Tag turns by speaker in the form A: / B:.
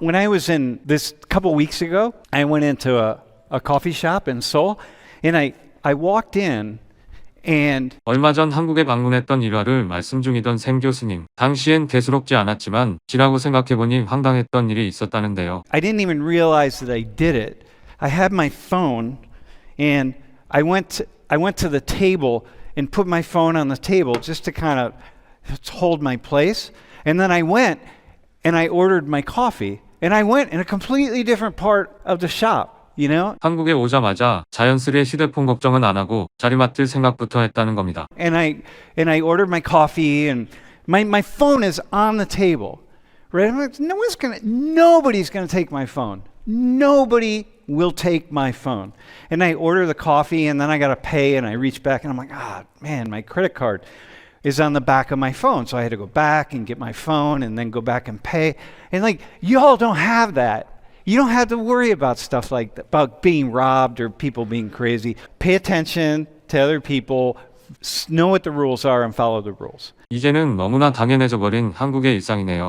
A: When I was in this couple weeks ago, I went into a, a coffee shop in Seoul and I, I walked in and
B: 얼마 전 한국에 방문했던 일화를 말씀 중이던 샘 교수님. 당시엔 대수롭지 않았지만 지라고 생각해보니 황당했던 일이 있었다는데요.
A: I didn't even realize that I did it. I had my phone and I went to, I went to the table and put my phone on the table just to kind of hold my place. And then I went and I ordered my coffee and I went in a completely different part of the shop, you know?
B: 한국에 오자마자 자연스레 휴대폰 걱정은 안 하고 자리 맡을 생각부터 했다는 겁니다.
A: and I and I ordered my coffee and my, my phone is on the table. Right? I'm like, no one's gonna nobody's gonna take my phone. Nobody will take my phone. And I order the coffee and then I gotta pay and I reach back and I'm like, ah man, my credit card is on the back of my phone. So I had to go back and get my phone and then go back and pay. And like y'all don't have that. You don't have to worry about stuff like that, about being robbed or people being crazy. Pay attention to other people, s- know what the rules are and follow the rules.
B: 이제는 너무나 당연해져 버린 한국의 일상이네요.